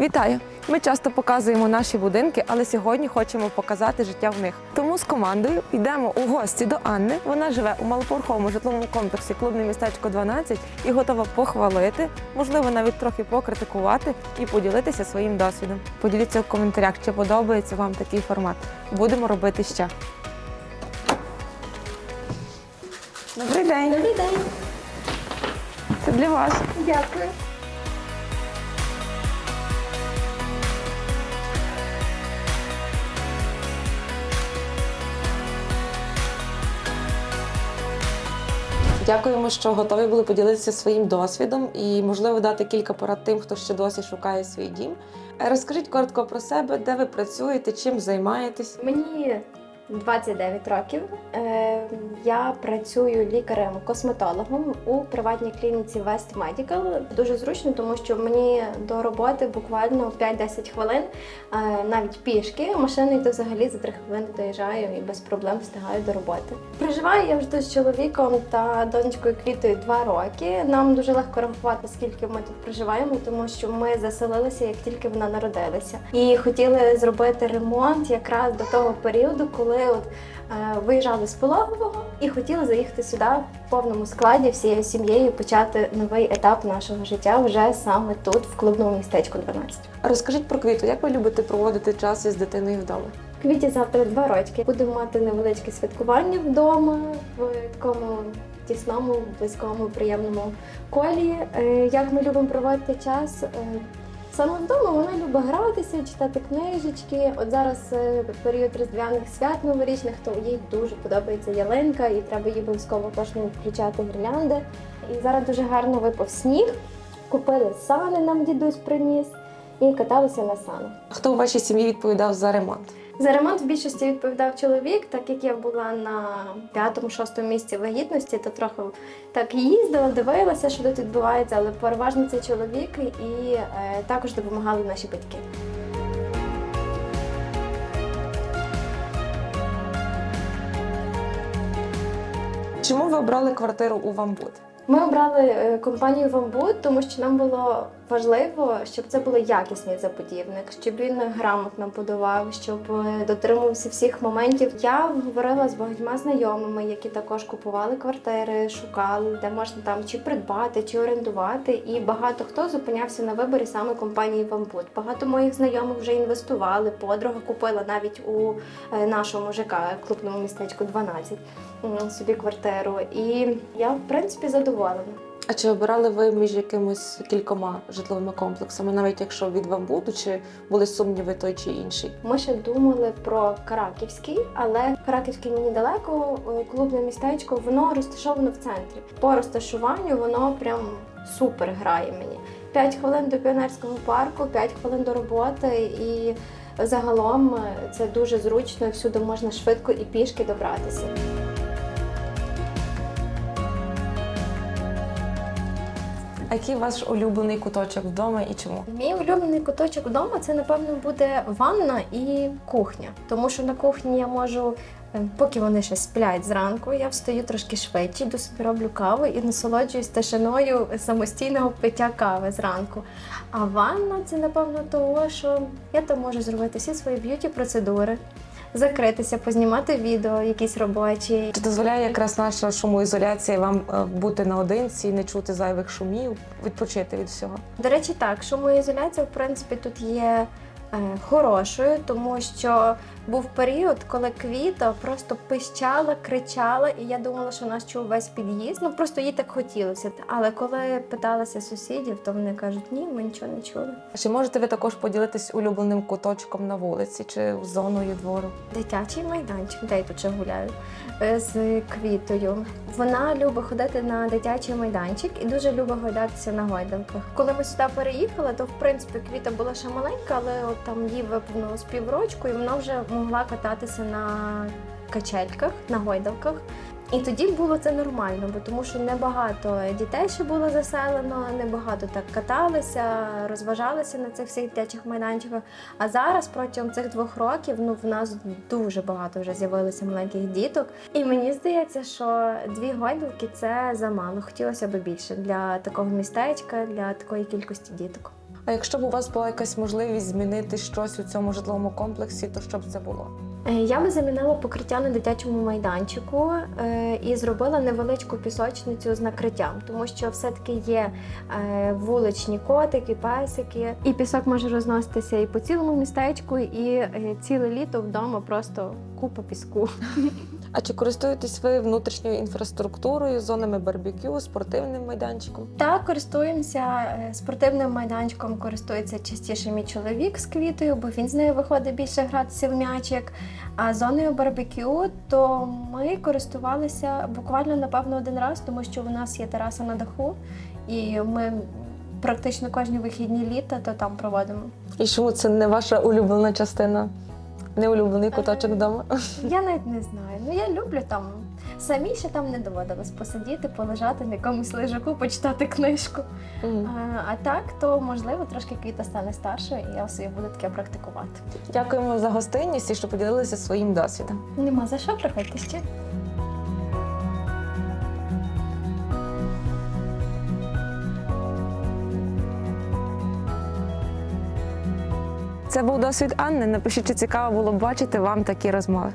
Вітаю! Ми часто показуємо наші будинки, але сьогодні хочемо показати життя в них. Тому з командою йдемо у гості до Анни. Вона живе у малоповерховому житловому комплексі Клубне містечко 12 і готова похвалити, можливо, навіть трохи покритикувати і поділитися своїм досвідом. Поділіться в коментарях, чи подобається вам такий формат. Будемо робити ще. Добрий день! Добрий день. Це для вас. Дякую. Дякуємо, що готові були поділитися своїм досвідом і, можливо, дати кілька порад тим, хто ще досі шукає свій дім. Розкажіть коротко про себе, де ви працюєте, чим займаєтесь. Мені 29 років. Е, Я працюю лікарем-косметологом у приватній клініці West Medical. Дуже зручно, тому що мені до роботи буквально 5-10 хвилин, е, навіть пішки. Машиною то взагалі за 3 хвилини доїжджаю і без проблем встигаю до роботи. Проживаю я вже з чоловіком та донечкою Квітою 2 роки. Нам дуже легко рахувати, скільки ми тут проживаємо, тому що ми заселилися, як тільки вона народилася. І хотіли зробити ремонт якраз до того періоду, коли от е, виїжджали з пологового і хотіли заїхати сюди в повному складі всією сім'єю почати новий етап нашого життя вже саме тут, в клубному містечку 12. Розкажіть про квіту, як ви любите проводити час із дитиною вдома? Квіті завтра два рочки. Будемо мати невеличке святкування вдома в такому тісному, близькому, приємному колі. Е, Як ми любимо проводити час. Саме вдома вона любить гратися, читати книжечки. От зараз е, період різдвяних свят новорічних, то їй дуже подобається ялинка, і треба їй обов'язково кожному включати гірлянди. І зараз дуже гарно випав сніг. Купили сани, нам дідусь приніс, і каталися на санах. Хто у вашій сім'ї відповідав за ремонт? За ремонт в більшості відповідав чоловік, так як я була на п'ятому-шостому місці вагітності, то трохи так їздила, дивилася, що тут відбувається, але переважно це чоловік і е, також допомагали наші батьки. Чому ви обрали квартиру у Вамбут? Ми обрали е, компанію Вамбут, тому що нам було важливо, щоб це було якісний забудівник, щоб він грамотно будував, щоб е, дотримувався всіх моментів. Я говорила з багатьма знайомими, які також купували квартири, шукали, де можна там чи придбати, чи орендувати. І багато хто зупинявся на виборі саме компанії Вамбут. Багато моїх знайомих вже інвестували. Подруга купила навіть у е, нашому ЖК клубному містечку 12 собі квартиру. І я в принципі задоволена. А чи обирали ви між якимось кількома житловими комплексами, навіть якщо від Вамбуту, чи були сумніви той чи інший? Ми ще думали про Краківський, але Краківський мені далеко, е, клубне містечко, воно розташовано в центрі. По розташуванню воно прям супер грає мені. 5 хвилин до піонерського парку, 5 хвилин до роботи, і загалом е, це дуже зручно, всюди можна швидко і пішки добратися. А який ваш улюблений куточок вдома і чому? Мій улюблений куточок вдома це напевно буде ванна і кухня. Тому що на кухні я можу, е, поки вони ще сплять зранку, я встаю трошки швидше, йду собі роблю каву і насолоджуюсь тишиною самостійного пиття кави зранку. А ванна це напевно того, що я там можу зробити всі свої б'юті процедури, закритися, познімати відео, якісь робочі. Чи дозволяє якраз наша шумоізоляція вам е, бути наодинці, не чути зайвих шумів, відпочити від всього? До речі, так, шумоізоляція, в принципі, тут є хорошою, тому що був період, коли квіта просто пищала, кричала, і я думала, що нас чув весь під'їзд. Ну просто їй так хотілося. Але коли питалася сусідів, то вони кажуть, ні, ми нічого не чули. Чи можете ви також поділитись улюбленим куточком на вулиці чи зоною двору? Дитячий майданчик, де я тут ще гуляю е, з квітою. Вона любить ходити на дитячий майданчик і дуже любить гойдатися на гойдалках. Коли ми сюди переїхали, то в принципі квіта була ще маленька, але от там їй виповнилось піврочку, і вона вже могла кататися на качельках, на гойдалках. І тоді було це нормально, бо тому що небагато дітей ще було заселено, небагато так каталися, розважалися на цих всіх дитячих майданчиках. А зараз протягом цих двох років ну в нас дуже багато вже з'явилося маленьких діток. І мені здається, що дві гойдалки це замало. Хотілося б більше для такого містечка, для такої кількості діток. А якщо б у вас була якась можливість змінити щось у цьому житловому комплексі, то що б це було? Е, Я би замінила покриття на дитячому майданчику е, і зробила невеличку пісочницю з накриттям, тому що все-таки є е, вуличні котики, песики, і пісок може розноситися і по цілому містечку, і ціле літо вдома просто купа піску. А чи користуєтесь ви внутрішньою інфраструктурою, зонами барбекю, спортивним майданчиком? Так, користуємося е, спортивним майданчиком, користується частіше мій чоловік з квітою, бо він з нею виходить більше гратися в м'ячик. А зоною барбекю, то ми користувалися буквально напевно один раз, тому що у нас є тераса на даху, і ми практично кожні вихідні літа то там проводимо. І чому це не ваша улюблена частина? Не улюблений куточок Е, вдома? Я навіть не знаю. Ну я люблю там. Самі ще там не доводилось посидіти, полежати на якомусь лежаку, почитати книжку. Mm. А, а так, то можливо трошки квіта стане старшою, і я собі буду таке практикувати. Дякуємо за гостинність і що поділилися своїм досвідом. Нема за що, приходьте ще. Це був досвід Анни. Напишіть, чи цікаво було б бачити вам такі розмови.